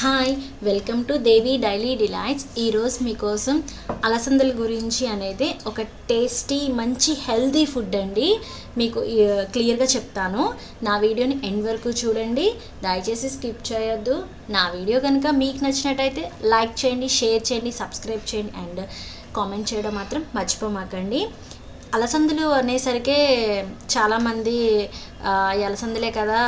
Hi welcome to Devi daily delights ఈరోజు మీకోసం అలసందల గురించి అనేది ఒక టేస్టీ మంచి హెల్తీ ఫుడ్ అండి. మీకు క్లియర్గా చెప్తాను. నా వీడియోని ఎండ్ వరకు చూడండి. దయచేసి స్కిప్ చేయొద్దు. నా వీడియో కనుక మీకు నచ్చినట్టయితే లైక్ చేయండి షేర్ చేయండి సబ్స్క్రైబ్ చేయండి అండ్ కామెంట్ చేయడం మాత్రం మర్చిపోమాకండి. అలసందులు అనేసరికి చాలామంది అలసందలే అలసందులే కదా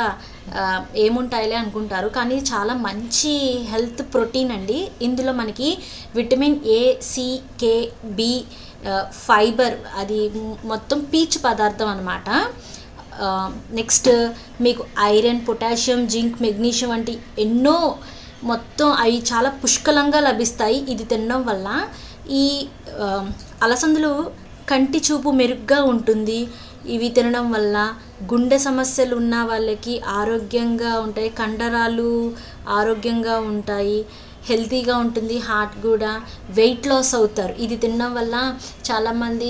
ఏముంటాయిలే అనుకుంటారు. కానీ చాలా మంచి హెల్త్ ప్రోటీన్ అండి. ఇందులో మనకి vitamin A C K B fibre అది మొత్తం పీచు పదార్థం అనమాట నెక్స్ట్ మీకు ఐరన్ పొటాషియం జింక్ మెగ్నీషియం వంటి ఎన్నో మొత్తం అవి చాలా పుష్కలంగా లభిస్తాయి. ఇది తినడం వల్ల ఈ అలసందలు కంటి చూపు మెరుగ్గా ఉంటుంది. ఇవి తినడం వల్ల గుండె సమస్యలు ఉన్న వాళ్ళకి ఆరోగ్యంగా ఉంటాయి. కండరాలు ఆరోగ్యంగా ఉంటాయి. హెల్తీగా ఉంటుంది. హార్ట్ కూడా వెయిట్ లాస్ అవుతారు. ఇది తినడం వల్ల చాలామంది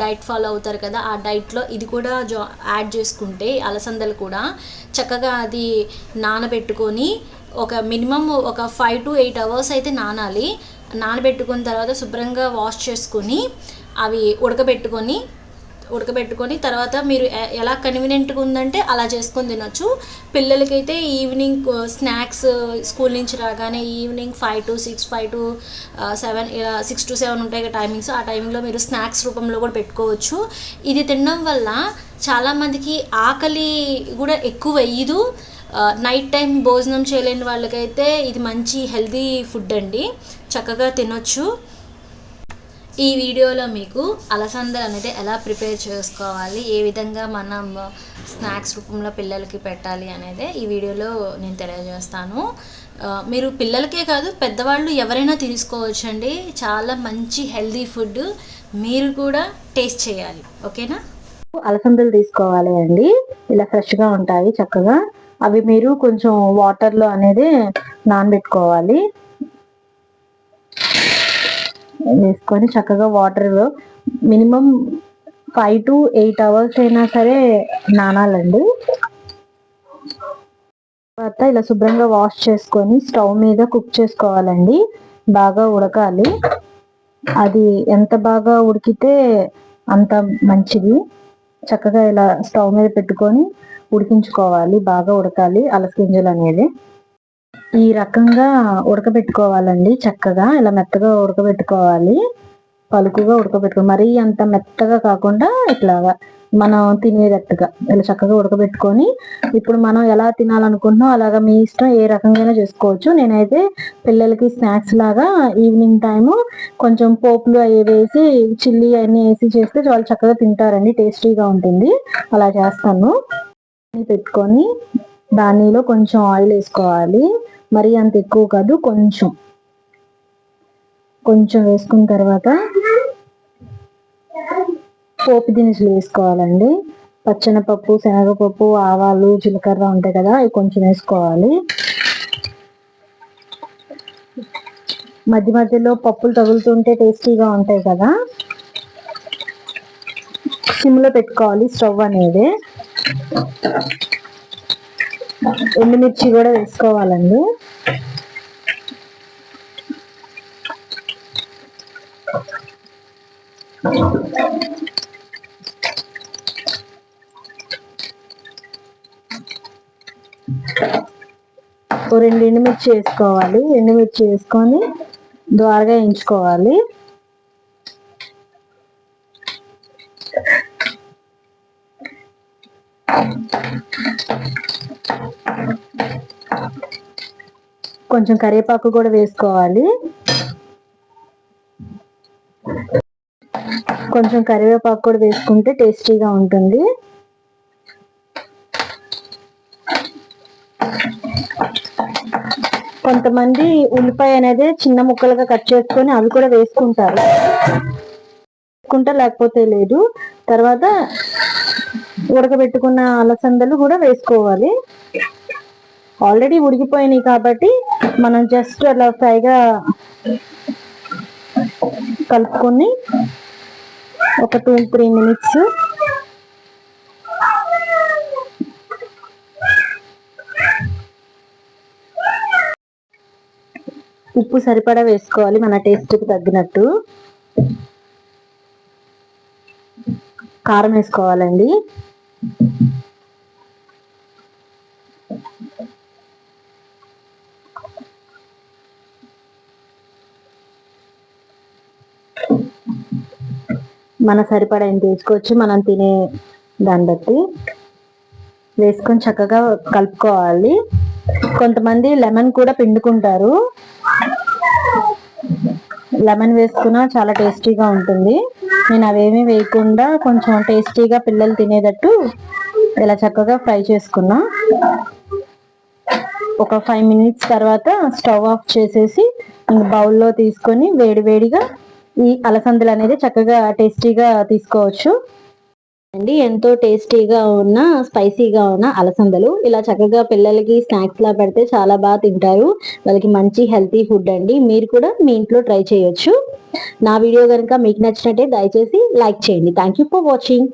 డైట్ ఫాలో అవుతారు కదా. ఆ డైట్లో ఇది కూడా జా యాడ్ చేసుకుంటే అలసందలు కూడా చక్కగా అది నానబెట్టుకొని ఒక మినిమం ఒక ఫైవ్ టు ఎయిట్ అవర్స్ అయితే నానాలి. నానబెట్టుకున్న తర్వాత శుభ్రంగా వాష్ చేసుకొని అవి ఉడకబెట్టుకొని ఉడకబెట్టుకొని తర్వాత మీరు ఎలా కన్వీనియంట్గా ఉందంటే అలా చేసుకొని తినొచ్చు. పిల్లలకైతే ఈవినింగ్ స్నాక్స్ స్కూల్ నుంచి రాగానే evening five to six five to seven six to seven ఉంటాయి టైమింగ్స్ ఆ టైమింగ్లో మీరు స్నాక్స్ రూపంలో కూడా పెట్టుకోవచ్చు. ఇది తినడం వల్ల చాలామందికి ఆకలి కూడా ఎక్కువ వేయదు. నైట్ టైం భోజనం చేయలేని వాళ్ళకైతే ఇది మంచి హెల్తీ ఫుడ్ అండి. చక్కగా తినొచ్చు. ఈ వీడియోలో మీకు అలసందలు అనేది ఎలా ప్రిపేర్ చేసుకోవాలి ఏ విధంగా మనం స్నాక్స్ రూపంలో పిల్లలకి పెట్టాలి అనేది ఈ వీడియోలో నేను తెలియజేస్తాను. మీరు పిల్లలకే కాదు పెద్దవాళ్ళు ఎవరైనా తీసుకోవచ్చండి. చాలా మంచి హెల్దీ ఫుడ్ మీరు కూడా టేస్ట్ చేయాలి. ఓకేనా? అలసందలు తీసుకోవాలి అండి. ఇలా ఫ్రెష్గా ఉంటాయి చక్కగా. అవి మీరు కొంచెం వాటర్లో అనేది నానబెట్టుకోవాలి. వేసుకొని చక్కగా water minimum five to eight hours అయినా సరే నానాలండి. తర్వాత ఇలా శుభ్రంగా వాష్ చేసుకొని స్టవ్ మీద కుక్ చేసుకోవాలండి. బాగా ఉడకాలి. అది ఎంత బాగా ఉడికితే అంత మంచిది. చక్కగా ఇలా స్టవ్ మీద పెట్టుకొని ఉడికించుకోవాలి. బాగా ఉడకాలి. అలసగింజలు అనేది ఈ రకంగా ఉడకబెట్టుకోవాలండి చక్కగా. ఇలా మెత్తగా ఉడకబెట్టుకోవాలి. పలుకుగా ఉడకబెట్టుకోవాలి మరీ అంత మెత్తగా కాకుండా ఇట్లాగా మనం తినేటట్టుగా. ఇలా చక్కగా ఉడకబెట్టుకొని ఇప్పుడు మనం ఎలా తినాలనుకుంటున్నాం అలాగా మీ ఇష్టం ఏ రకంగా చేసుకోవచ్చు. నేనైతే పిల్లలకి స్నాక్స్ లాగా ఈవినింగ్ టైము కొంచెం పోపులు అవి వేసి చిల్లీ అన్ని వేసి చేస్తే వాళ్ళు చక్కగా తింటారండి. టేస్టీగా ఉంటుంది. అలా చేస్తాను. పెట్టుకొని దానిలో కొంచెం ఆయిల్ వేసుకోవాలి. మరి అంత ఎక్కువ కాదు కొంచెం. కొంచెం వేసుకున్న తర్వాత పోపు దినుసులు వేసుకోవాలండి. పచ్చనపప్పు శనగపప్పు ఆవాలు జీలకర్ర ఉంటాయి కదా అవి కొంచెం వేసుకోవాలి. మధ్య మధ్యలో పప్పులు తగులుతుంటే టేస్టీగా ఉంటాయి కదా. సిమ్లో పెట్టుకోవాలి స్టవ్ అనేది. ఎండుమిర్చి కూడా వేసుకోవాలండి. ఓ రెండు ఎండుమిర్చి వేసుకోవాలి. ఎండుమిర్చి వేసుకొని ద్వారగా ఎంచుకోవాలి. కొంచెం కరివేపాకు కూడా వేసుకోవాలి. కొంచెం కరివేపాకు కూడా వేసుకుంటే టేస్టీగా ఉంటుంది. కొంతమంది ఉల్లిపాయ అనేది చిన్న ముక్కలుగా కట్ చేసుకొని అవి కూడా వేసుకుంటారు. వేసుకుంటే లేకపోతే లేదు. తర్వాత ఉడకబెట్టుకున్న అలసందలు కూడా వేసుకోవాలి. ఆల్రెడీ ఉడికిపోయినాయి కాబట్టి మనం జస్ట్ అలా ఫ్రైగా కలుపుకొని ఒక టూ త్రీ మినిట్స్ ఉప్పు సరిపడా వేసుకోవాలి మన టేస్ట్కి తగ్గినట్టు. కారం వేసుకోవాలండి. మన సరిపడా ఎంత వేసుకోవచ్చు? మనం తినే దాన్ని బట్టి వేసుకొని చక్కగా కలుపుకోవాలి. కొంతమంది లెమన్ కూడా పిండుకుంటారు. లెమన్ వేసుకున్నా చాలా టేస్టీగా ఉంటుంది. నేను అవేమీ వేయకుండా కొంచెం టేస్టీగా పిల్లలు తినేటట్టు ఇలా చక్కగా ఫ్రై చేసుకున్నా. ఒక ఫైవ్ మినిట్స్ తర్వాత స్టవ్ ఆఫ్ చేసేసి బౌల్లో తీసుకొని వేడివేడిగా ఈ అలసందలు అనేది చక్కగా టేస్టీగా తీసుకోవచ్చు. అండి ఎంతో టేస్టీగా ఉన్న స్పైసీగా ఉన్న అలసందలు. ఇలా చక్కగా పిల్లలకి స్నాక్స్ లా పెడితే చాలా బాగా తింటారు. వాళ్ళకి మంచి హెల్తీ ఫుడ్ అండి. మీరు కూడా మీ ఇంట్లో ట్రై చేయొచ్చు. నా వీడియో కనుక మీకు నచ్చినట్టే దయచేసి లైక్ చేయండి. Thank you for watching.